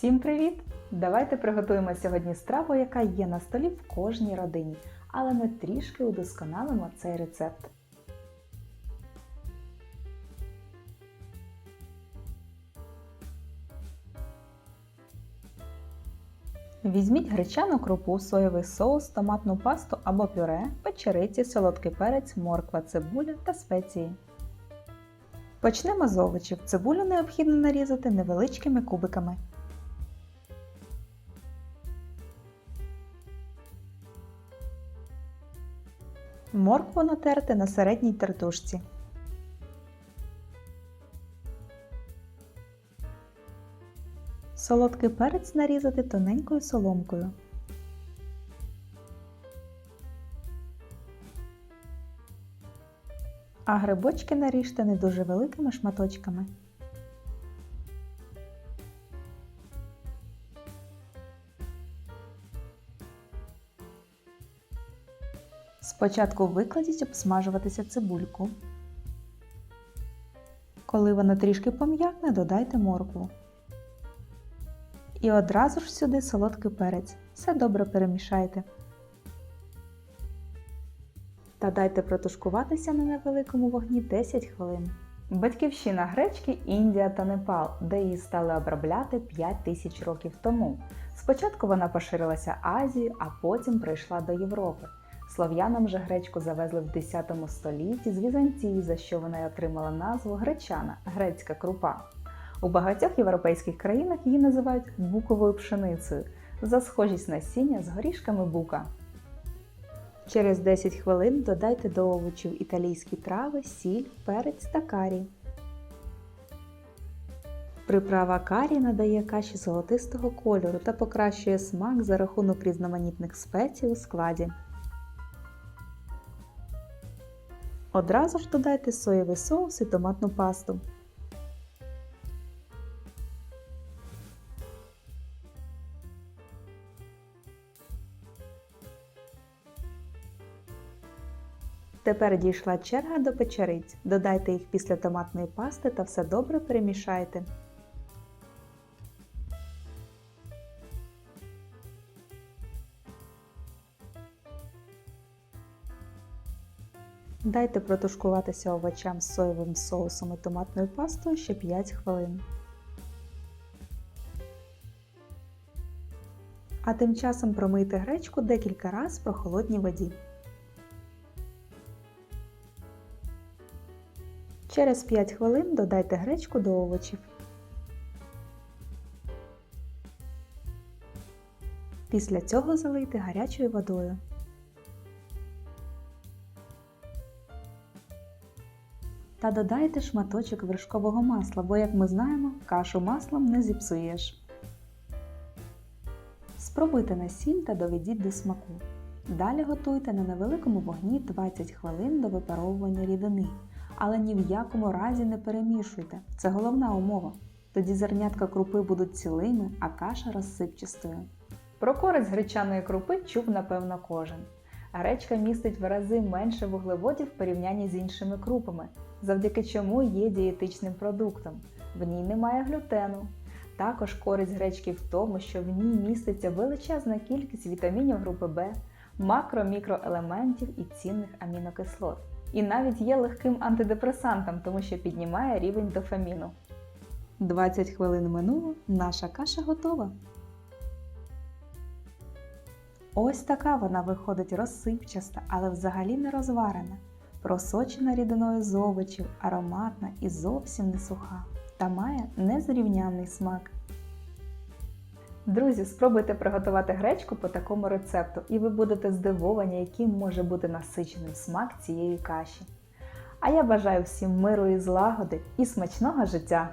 Всім привіт! Давайте приготуємо сьогодні страву, яка є на столі в кожній родині, але ми трішки удосконалимо цей рецепт. Візьміть гречану крупу, соєвий соус, томатну пасту або пюре, печериці, солодкий перець, морква, цибуля та спеції. Почнемо з овочів. Цибулю необхідно нарізати невеличкими кубиками. Моркву натерти на середній тертушці. Солодкий перець нарізати тоненькою соломкою. А грибочки наріжте не дуже великими шматочками. Спочатку викладіть обсмажуватися цибульку. Коли вона трішки пом'якне, додайте моркву. І одразу ж сюди солодкий перець. Все добре перемішайте. Та дайте протушкуватися на невеликому вогні 10 хвилин. Батьківщина гречки Індія та Непал, де її стали обробляти 5 тисяч років тому. Спочатку вона поширилася Азією, а потім прийшла до Європи. Слов'янам же гречку завезли в 10 столітті з Візантії, за що вона й отримала назву гречана грецька крупа. У багатьох європейських країнах її називають буковою пшеницею за схожість насіння з горішками бука. Через 10 хвилин додайте до овочів італійські трави, сіль, перець та карі. Приправа карі надає каші золотистого кольору та покращує смак за рахунок різноманітних спецій у складі. Одразу ж додайте соєвий соус і томатну пасту. Тепер дійшла черга до печериць. Додайте їх після томатної пасти та все добре перемішайте. Дайте протушкуватися овочам з соєвим соусом і томатною пастою ще 5 хвилин. А тим часом промийте гречку декілька разів в прохолодній воді. Через 5 хвилин додайте гречку до овочів. Після цього залийте гарячою водою. Та додайте шматочок вершкового масла, бо, як ми знаємо, кашу маслом не зіпсуєш. Спробуйте на та доведіть до смаку. Далі готуйте на невеликому вогні 20 хвилин до випаровування рідини. Але ні в якому разі не перемішуйте. Це головна умова. Тоді зернятка крупи будуть цілими, а каша розсипчастою. Про користь гречаної крупи чув, напевно, кожен. Гречка містить в рази менше вуглеводів в порівнянні з іншими крупами, завдяки чому є дієтичним продуктом. В ній немає глютену. Також користь гречки в тому, що в ній міститься величезна кількість вітамінів групи В, макро-мікроелементів і цінних амінокислот. І навіть є легким антидепресантом, тому що піднімає рівень дофаміну. 20 хвилин минуло, наша каша готова. Ось така вона виходить розсипчаста, але взагалі не розварена, просочена рідиною з овочів, ароматна і зовсім не суха, та має незрівнянний смак. Друзі, спробуйте приготувати гречку по такому рецепту, і ви будете здивовані, яким може бути насиченим смак цієї каші. А я бажаю всім миру і злагоди і смачного життя!